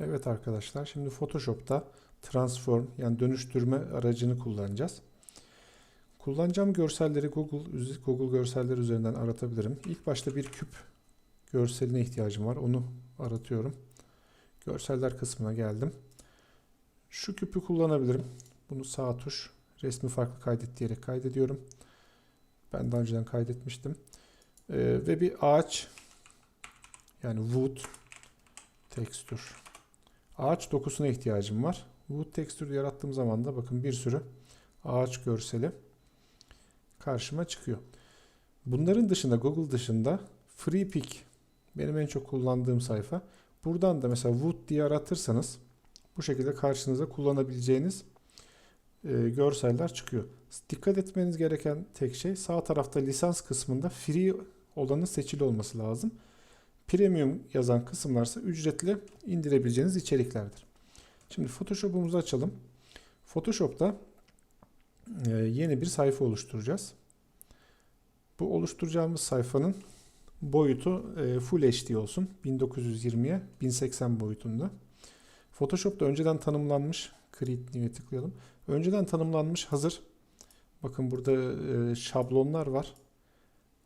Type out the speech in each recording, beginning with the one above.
Evet arkadaşlar şimdi Photoshop'ta transform yani dönüştürme aracını kullanacağız. Kullanacağım görselleri Google Google görseller üzerinden aratabilirim. İlk başta bir küp görseline ihtiyacım var. Onu aratıyorum. Görseller kısmına geldim. Şu küpü kullanabilirim. Bunu sağ tuş resmi farklı kaydet diyerek kaydediyorum. Ben daha önceden kaydetmiştim. Ee, ve bir ağaç yani wood texture ağaç dokusuna ihtiyacım var. Wood texture yarattığım zaman da bakın bir sürü ağaç görseli karşıma çıkıyor. Bunların dışında Google dışında FreePic benim en çok kullandığım sayfa. Buradan da mesela Wood diye aratırsanız bu şekilde karşınıza kullanabileceğiniz e, görseller çıkıyor. Dikkat etmeniz gereken tek şey sağ tarafta lisans kısmında free olanı seçili olması lazım. Premium yazan kısımlarsa ücretli indirebileceğiniz içeriklerdir. Şimdi Photoshop'umuzu açalım. Photoshop'ta e, yeni bir sayfa oluşturacağız. Bu oluşturacağımız sayfanın boyutu e, Full HD olsun. 1920'ye 1080 boyutunda. Photoshop'ta önceden tanımlanmış Create tıklayalım. Önceden tanımlanmış hazır. Bakın burada e, şablonlar var.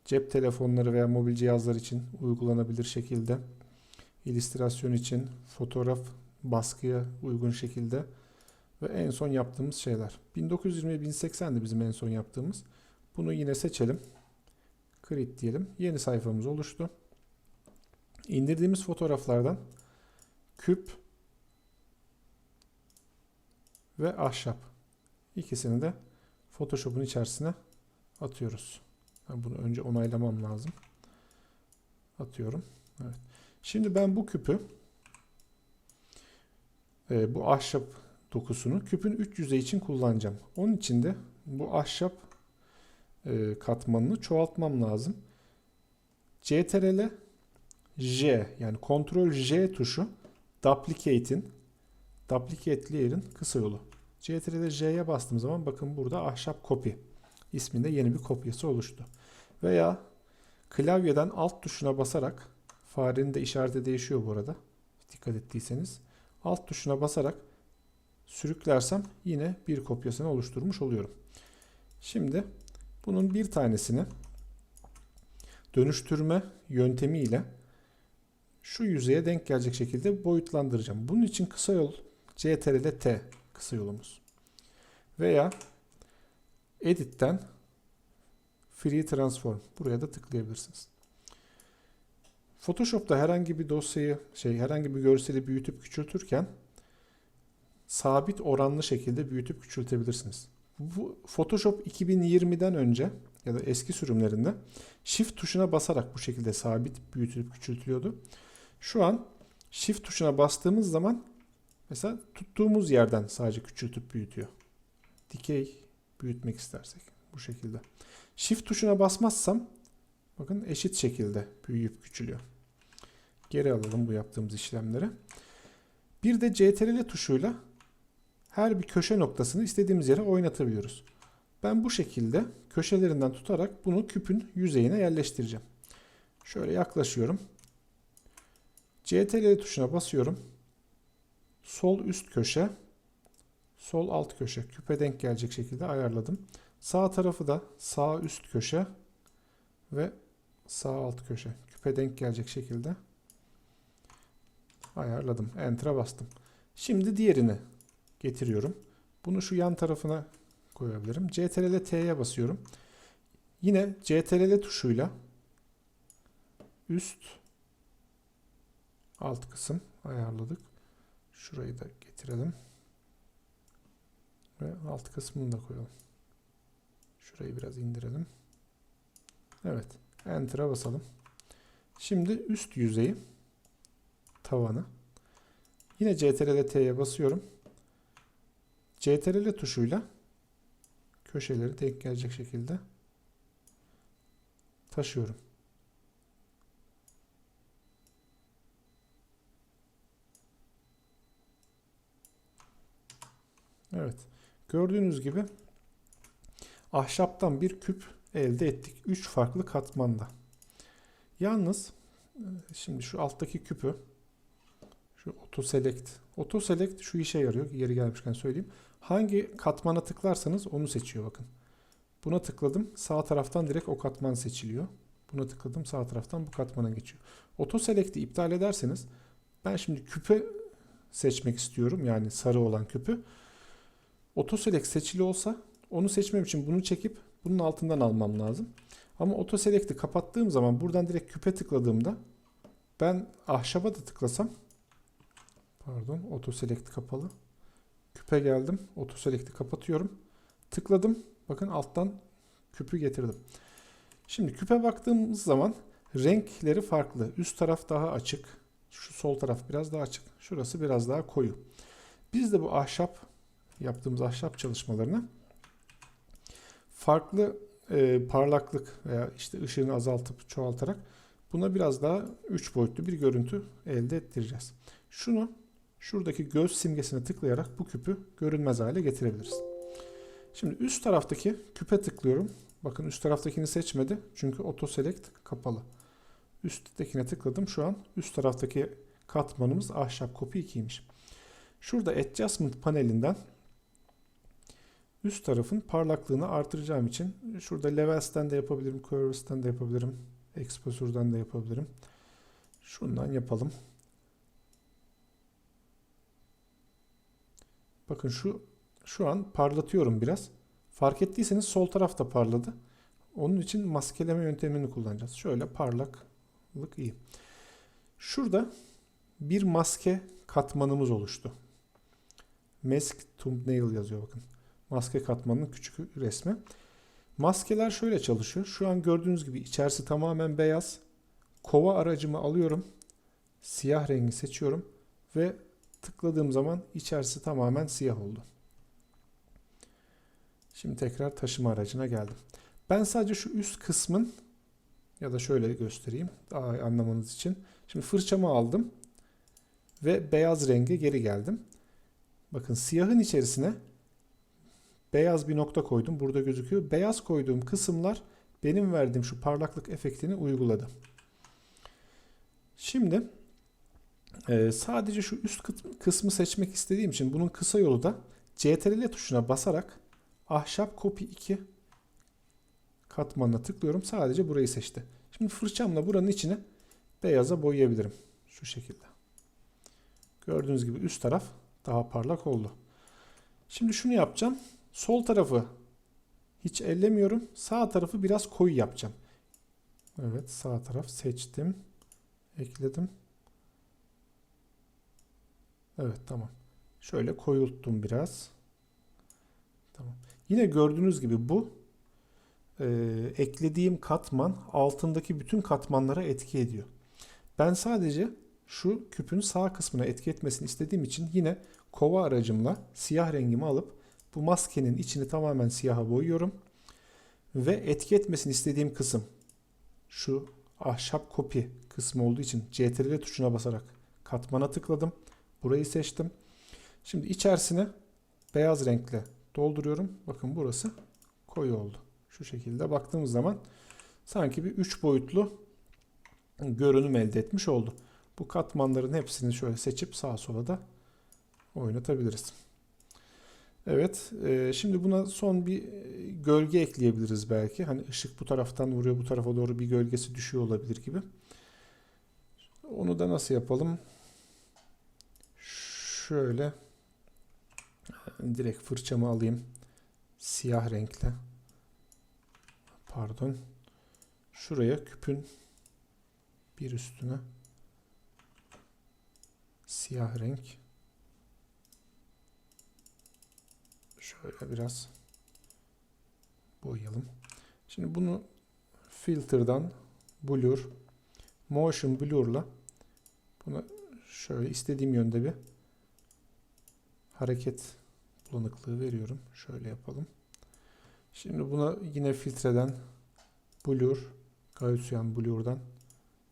Cep telefonları veya mobil cihazlar için uygulanabilir şekilde. illüstrasyon için, fotoğraf baskıya uygun şekilde ve en son yaptığımız şeyler. 1920 1080'di bizim en son yaptığımız. Bunu yine seçelim. Create diyelim. Yeni sayfamız oluştu. İndirdiğimiz fotoğraflardan küp ve ahşap ikisini de Photoshop'un içerisine atıyoruz. Bunu önce onaylamam lazım. Atıyorum. Evet. Şimdi ben bu küpü e, bu ahşap dokusunu küpün üç yüzeyi için kullanacağım. Onun için de bu ahşap e, katmanını çoğaltmam lazım. CTRL J yani Ctrl J tuşu duplicate'in duplicate layer'ın kısa yolu. CTRL J'ye bastığım zaman bakın burada ahşap copy isminde yeni bir kopyası oluştu. Veya klavyeden alt tuşuna basarak farenin de işareti değişiyor bu arada. Dikkat ettiyseniz. Alt tuşuna basarak sürüklersem yine bir kopyasını oluşturmuş oluyorum. Şimdi bunun bir tanesini dönüştürme yöntemiyle şu yüzeye denk gelecek şekilde boyutlandıracağım. Bunun için kısa yol CTRL T kısa yolumuz. Veya Edit'ten Free Transform buraya da tıklayabilirsiniz. Photoshop'ta herhangi bir dosyayı, şey herhangi bir görseli büyütüp küçültürken sabit oranlı şekilde büyütüp küçültebilirsiniz. Bu Photoshop 2020'den önce ya da eski sürümlerinde Shift tuşuna basarak bu şekilde sabit büyütülüp küçültülüyordu. Şu an Shift tuşuna bastığımız zaman mesela tuttuğumuz yerden sadece küçültüp büyütüyor. Dikey büyütmek istersek bu şekilde. Shift tuşuna basmazsam bakın eşit şekilde büyüyüp küçülüyor. Geri alalım bu yaptığımız işlemleri. Bir de CTRL tuşuyla her bir köşe noktasını istediğimiz yere oynatabiliyoruz. Ben bu şekilde köşelerinden tutarak bunu küpün yüzeyine yerleştireceğim. Şöyle yaklaşıyorum. CTRL tuşuna basıyorum. Sol üst köşe, sol alt köşe küpe denk gelecek şekilde ayarladım. Sağ tarafı da sağ üst köşe ve sağ alt köşe küpe denk gelecek şekilde ayarladım. Enter'a bastım. Şimdi diğerini getiriyorum. Bunu şu yan tarafına koyabilirim. CTRL T'ye basıyorum. Yine CTRL tuşuyla üst alt kısım ayarladık. Şurayı da getirelim. Ve alt kısmını da koyalım. Şurayı biraz indirelim. Evet. Enter'a basalım. Şimdi üst yüzeyi tavanı. Yine CTRL T'ye basıyorum. CTRL tuşuyla köşeleri denk gelecek şekilde taşıyorum. Evet. Gördüğünüz gibi ahşaptan bir küp elde ettik. 3 farklı katmanda. Yalnız şimdi şu alttaki küpü Şu auto select. Auto select şu işe yarıyor. Yeri gelmişken söyleyeyim. Hangi katmana tıklarsanız onu seçiyor bakın. Buna tıkladım. Sağ taraftan direkt o katman seçiliyor. Buna tıkladım. Sağ taraftan bu katmana geçiyor. Auto select'i iptal ederseniz ben şimdi küpe seçmek istiyorum. Yani sarı olan küpü. Auto select seçili olsa onu seçmem için bunu çekip bunun altından almam lazım. Ama auto select'i kapattığım zaman buradan direkt küpe tıkladığımda ben ahşaba da tıklasam pardon auto select kapalı. Küpe geldim. Auto select'i kapatıyorum. Tıkladım. Bakın alttan küpü getirdim. Şimdi küpe baktığımız zaman renkleri farklı. Üst taraf daha açık. Şu sol taraf biraz daha açık. Şurası biraz daha koyu. Biz de bu ahşap yaptığımız ahşap çalışmalarına farklı e, parlaklık veya işte ışığını azaltıp çoğaltarak buna biraz daha üç boyutlu bir görüntü elde ettireceğiz. Şunu şuradaki göz simgesine tıklayarak bu küpü görünmez hale getirebiliriz. Şimdi üst taraftaki küpe tıklıyorum. Bakın üst taraftakini seçmedi. Çünkü auto select kapalı. Üsttekine tıkladım. Şu an üst taraftaki katmanımız ahşap copy 2'ymiş. Şurada adjustment panelinden üst tarafın parlaklığını artıracağım için şurada levels'ten de yapabilirim, curves'ten de yapabilirim, exposure'dan da yapabilirim. Şundan yapalım. Bakın şu şu an parlatıyorum biraz. Fark ettiyseniz sol tarafta parladı. Onun için maskeleme yöntemini kullanacağız. Şöyle parlaklık iyi. Şurada bir maske katmanımız oluştu. Mask thumbnail yazıyor bakın. Maske katmanının küçük resmi. Maskeler şöyle çalışıyor. Şu an gördüğünüz gibi içerisi tamamen beyaz. Kova aracımı alıyorum. Siyah rengi seçiyorum ve tıkladığım zaman içerisi tamamen siyah oldu. Şimdi tekrar taşıma aracına geldim. Ben sadece şu üst kısmın ya da şöyle göstereyim daha anlamanız için. Şimdi fırçamı aldım ve beyaz renge geri geldim. Bakın siyahın içerisine beyaz bir nokta koydum. Burada gözüküyor. Beyaz koyduğum kısımlar benim verdiğim şu parlaklık efektini uyguladı. Şimdi e, sadece şu üst kısmı seçmek istediğim için bunun kısa yolu da CTRL tuşuna basarak ahşap copy 2 katmanına tıklıyorum. Sadece burayı seçti. Şimdi fırçamla buranın içine beyaza boyayabilirim. Şu şekilde. Gördüğünüz gibi üst taraf daha parlak oldu. Şimdi şunu yapacağım. Sol tarafı hiç ellemiyorum. Sağ tarafı biraz koyu yapacağım. Evet sağ taraf seçtim. Ekledim. Evet tamam. Şöyle koyulttum biraz. Tamam. Yine gördüğünüz gibi bu e, eklediğim katman altındaki bütün katmanlara etki ediyor. Ben sadece şu küpün sağ kısmına etki etmesini istediğim için yine kova aracımla siyah rengimi alıp bu maskenin içini tamamen siyaha boyuyorum. Ve etki etmesini istediğim kısım şu ahşap kopi kısmı olduğu için CTRL tuşuna basarak katmana tıkladım. Burayı seçtim. Şimdi içerisine beyaz renkle dolduruyorum. Bakın burası koyu oldu. Şu şekilde baktığımız zaman sanki bir üç boyutlu görünüm elde etmiş oldu. Bu katmanların hepsini şöyle seçip sağa sola da oynatabiliriz. Evet, şimdi buna son bir gölge ekleyebiliriz belki. Hani ışık bu taraftan vuruyor, bu tarafa doğru bir gölgesi düşüyor olabilir gibi. Onu da nasıl yapalım? Şöyle direkt fırçamı alayım. Siyah renkle. Pardon. Şuraya küpün bir üstüne siyah renk. Şöyle biraz boyayalım. Şimdi bunu filter'dan blur motion blur'la bunu şöyle istediğim yönde bir hareket bulanıklığı veriyorum. Şöyle yapalım. Şimdi buna yine filtreden blur Gaussian blur'dan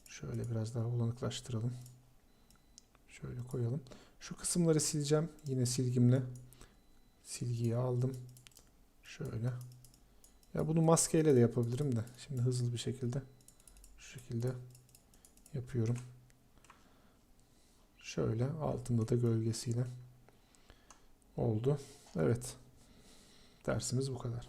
şöyle biraz daha bulanıklaştıralım. Şöyle koyalım. Şu kısımları sileceğim. Yine silgimle silgiyi aldım. Şöyle. Ya bunu maskeyle de yapabilirim de. Şimdi hızlı bir şekilde şu şekilde yapıyorum. Şöyle altında da gölgesiyle oldu. Evet. Dersimiz bu kadar.